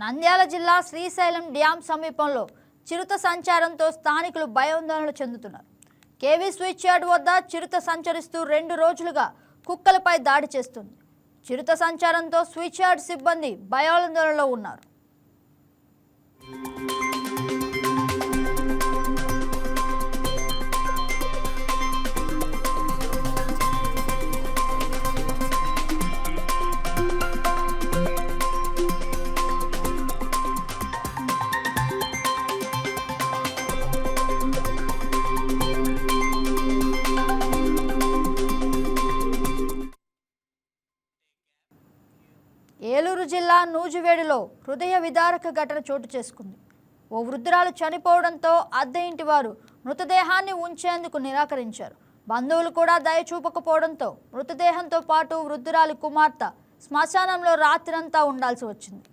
నంద్యాల జిల్లా శ్రీశైలం డ్యాం సమీపంలో చిరుత సంచారంతో స్థానికులు భయాందోళన చెందుతున్నారు. కేవీ స్విచ్ యార్డ్ వద్ద చిరుత సంచరిస్తూ రెండు రోజులుగా కుక్కలపై దాడి చేస్తుంది. చిరుత సంచారంతో స్విచ్ యార్డ్ సిబ్బంది భయాందోళనలో ఉన్నారు. ఏలూరు జిల్లా నూజివేడులో హృదయ విదారక ఘటన చోటు చేసుకుంది. ఓ వృద్ధురాలు చనిపోవడంతో అద్దె ఇంటి వారు మృతదేహాన్ని ఉంచేందుకు నిరాకరించారు. బంధువులు కూడా దయ చూపకపోవడంతో మృతదేహంతో పాటు వృద్ధురాలి కుమార్తె శ్మశానంలో రాత్రంతా ఉండాల్సి వచ్చింది.